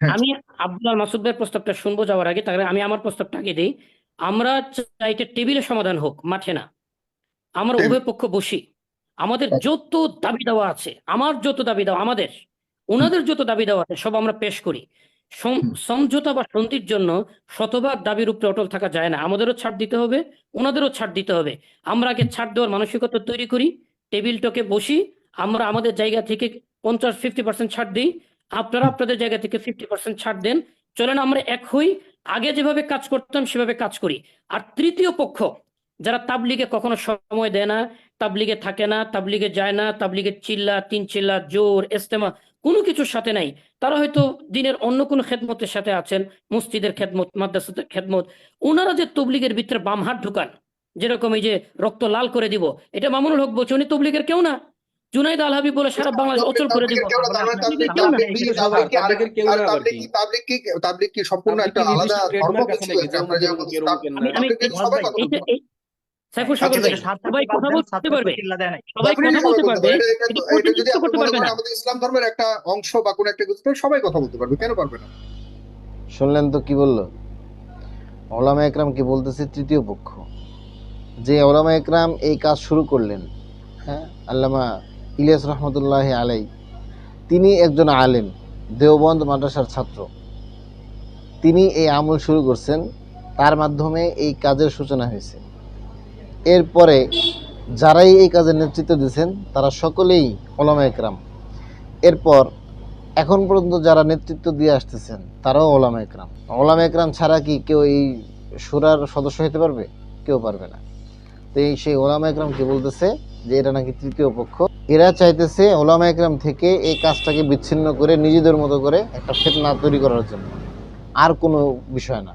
হ্যাঁ। আমি আব্দুল্লাহ মাসুদ ভাইয়ের প্রস্তাবটা শুনব যাওয়ার আগে তাহলে আমি আমার প্রস্তাবটা আগে দিই। আমরা চাই এটা টেবিলে সমাধান হোক মাঠে না। আমরা উভয় পক্ষ বসি। আমাদের যত দাবি দেওয়া আছে আমার যত দাবি দেওয়া আমাদের ওনাদের যত দাবি দেওয়া আছে সব আমরা পেশ করি। সমঝোতা বা সন্ধির জন্য শতভাগ দাবির উপরে অটল থাকা যায় না। আমাদেরও ছাড় দিতে হবে ওনাদেরও ছাড় দিতে হবে। আমরা আগে ছাড় দেওয়ার মানসিকতা তৈরি করি টেবিলটাকে বসি। আমরা আমাদের জায়গা থেকে পঞ্চাশ ফিফটি পার্সেন্ট ছাড় দিই। আপনারা আপনাদের জায়গা থেকে ফিফটি পার্সেন্ট ছাড় দেন। চলেন আমরা এক হই, আগে যেভাবে কাজ করতাম সেভাবে কাজ করি। আর তৃতীয় পক্ষ, যারা তাবলিগে কখনো সময় দেয় না, তাবলিগে থাকে না, তাবলিগে যায় না তাবলিগের চিল্লা, তিন চিল্লা, জোর, ইস্তেমা, কোনো কিছুর সাথে নাই। তারা হয়তো দিনের অন্য কোনো খেদমতের সাথে আছেন, মসজিদের খেদমত মাদ্রাসাদের খেদমত। ওনারা যে তবলিগের ভিতরে বাম হাত ঢুকান, যেরকম এই যে রক্ত লাল করে দিব, এটা মামুনুল হক বলছে, উনি তবলিগের কেউ না। জুনাইদ আল হাবিব বলে সারা বাংলাদেশ অচল করে দিব কি- সম্পূর্ণ একটা আলাদা ধর্ম কিছু আমরা আমি সাইফুল সাগর সবাই কথা বলতে পারবে? সবাই কথা বলতে পারবে? এটা যদি করতে পারবে না? আমাদের ইসলাম ধর্মের একটা অংশ বা কোনো একটা কিছু সবাই কথা বলতে পারবে কেন পারবে না? শুনলেন তো কি বলল? ওলামা একরাম কি বলতেছে? তৃতীয় পক্ষ। যে ওলামা একরাম এই কাজ শুরু করলেন হ্যাঁ আল্লামা ইলিয়াস রহমতুল্লাহ আলাই তিনি একজন আলেম, দেওবন্দ মাদ্রাসার ছাত্র। তিনি এই আমল শুরু করছেন, তার মাধ্যমে এই কাজের সূচনা হয়েছে। এরপরে যারাই এই কাজের নেতৃত্ব দিয়েছেন, তারা সকলেই ওলামা একরাম। এরপর এখন পর্যন্ত যারা নেতৃত্ব দিয়ে আসতেছেন, তারাও ওলামা একরাম। ওলামা একরাম ছাড়া কি কেউ এই সুরার সদস্য হতে পারবে? কেউ পারবে না। তো এই সেই ওলামা একরাম কি বলতেছে যে, এটা নাকি তৃতীয় পক্ষ। এরা চাইতেছে ওলামা একরাম থেকে এই কাজটাকে বিচ্ছিন্ন করে নিজেদের মতো করে একটা ফেতনা তৈরি করার জন্য। আর কোনো বিষয় না।